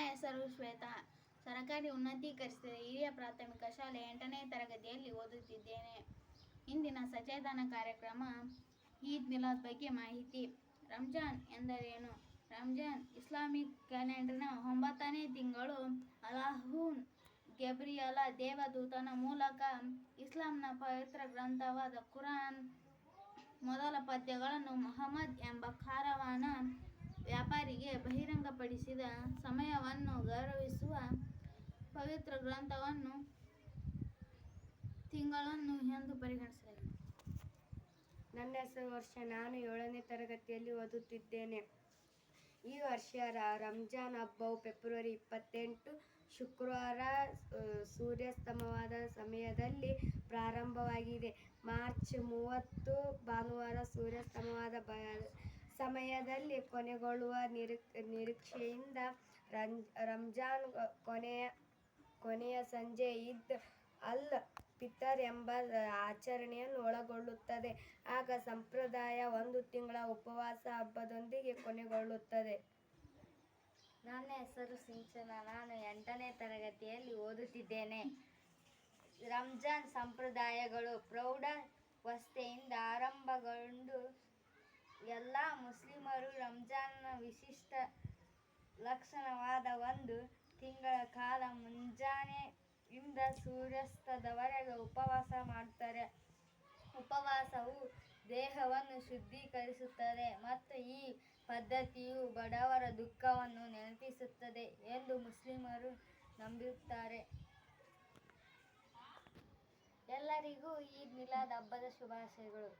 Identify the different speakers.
Speaker 1: ಹೆಸರು ಶ್ವೇತಾ. ಸರಕಾರಿ ಉನ್ನತೀಕರಿಸಿದ ಹಿರಿಯ ಪ್ರಾಥಮಿಕ ಶಾಲೆ ಎಂಟನೇ ತರಗತಿಯಲ್ಲಿ ಓದುತ್ತಿದ್ದೇನೆ. ಇಂದಿನ ಸಚೇತನ ಕಾರ್ಯಕ್ರಮ ಈದ್ ಮಿಲಾದ್ ಬಗ್ಗೆ ಮಾಹಿತಿ. ರಂಜಾನ್ ಎಂದರೇನು? ರಂಜಾನ್ ಇಸ್ಲಾಮಿಕ್ ಕ್ಯಾಲೆಂಡರ್ನ ಒಂಬತ್ತನೇ ತಿಂಗಳು ಅಲಾಹೂನ್ ಗೆಬ್ರಿಯಲ ದೇವದೂತನ ಮೂಲಕ ಇಸ್ಲಾಂನ ಪವಿತ್ರ ಗ್ರಂಥವಾದ ಕುರಾನ್ ಮೊದಲ ಪದ್ಯಗಳನ್ನು ಮೊಹಮ್ಮದ್ ಎಂಬ ಕಾರವಾನ ವ್ಯಾಪಾರಿಗೆ ಬಹಿರಂಗಪಡಿಸಿದ ಸಮಯವನ್ನು ಗೌರವಿಸುವ ಪವಿತ್ರ ಗ್ರಂಥವನ್ನು ತಿಂಗಳನ್ನು ಎಂದು ಪರಿಗಣಿಸಲಾಗಿದೆ.
Speaker 2: ನನ್ನ ಹೆಸರು ವರ್ಷ. ನಾನು ಏಳನೇ ತರಗತಿಯಲ್ಲಿ ಓದುತ್ತಿದ್ದೇನೆ. ಈ ವರ್ಷ ರಂಜಾನ್ ಹಬ್ಬವು ಫೆಬ್ರವರಿ ಇಪ್ಪತ್ತೆಂಟು. ಶುಕ್ರವಾರ ಸೂರ್ಯಾಸ್ತಮವಾದ ಸಮಯದಲ್ಲಿ ಪ್ರಾರಂಭವಾಗಿದೆ. ಮಾರ್ಚ್ ಮೂವತ್ತು, ಭಾನುವಾರ ಸೂರ್ಯಾಸ್ತಮವಾದ ಬ ಸಮಯದಲ್ಲಿ ಕೊನೆಗೊಳ್ಳುವ ನಿರೀಕ್, ನಿರೀಕ್ಷೆಯಿಂದ ರಂಜ್, ರಂಜಾನ್ ಕೊನೆಯ ಕೊನೆಯ ಸಂಜೆ ಈದ್ ಅಲ್ ಪಿತರ್ ಎಂಬ ಆಚರಣೆಯನ್ನು ಒಳಗೊಳ್ಳುತ್ತದೆ. ಆಗ ಸಂಪ್ರದಾಯ ಒಂದು ತಿಂಗಳ ಉಪವಾಸ ಹಬ್ಬದೊಂದಿಗೆ ಕೊನೆಗೊಳ್ಳುತ್ತದೆ. ನನ್ನ ಹೆಸರು ಸಿಂಚನ. ನಾನು ಎಂಟನೇ ತರಗತಿಯಲ್ಲಿ ಓದುತ್ತಿದ್ದೇನೆ. ರಂಜಾನ್ ಸಂಪ್ರದಾಯಗಳು ಪ್ರೌಢಾವಸ್ಥೆಯಿಂದ ಎಲ್ಲ ಮುಸ್ಲಿಮರು ರಂಜಾನ್ನ ವಿಶಿಷ್ಟ ಲಕ್ಷಣವಾದ ಒಂದು ತಿಂಗಳ ಕಾಲ ಮುಂಜಾನೆಯಿಂದ ಸೂರ್ಯಾಸ್ತದವರೆಗೆ ಉಪವಾಸ ಮಾಡುತ್ತಾರೆ ಉಪವಾಸವು ದೇಹವನ್ನು ಶುದ್ಧೀಕರಿಸುತ್ತದೆ ಮತ್ತು ಈ ಪದ್ಧತಿಯು ಬಡವರ ದುಃಖವನ್ನು ನೆನಪಿಸುತ್ತದೆ ಎಂದು ಮುಸ್ಲಿಮರು ನಂಬುತ್ತಾರೆ ಎಲ್ಲರಿಗೂ ಈದ್ ಮಿಲಾದ್ ಹಬ್ಬದ ಶುಭಾಶಯಗಳು.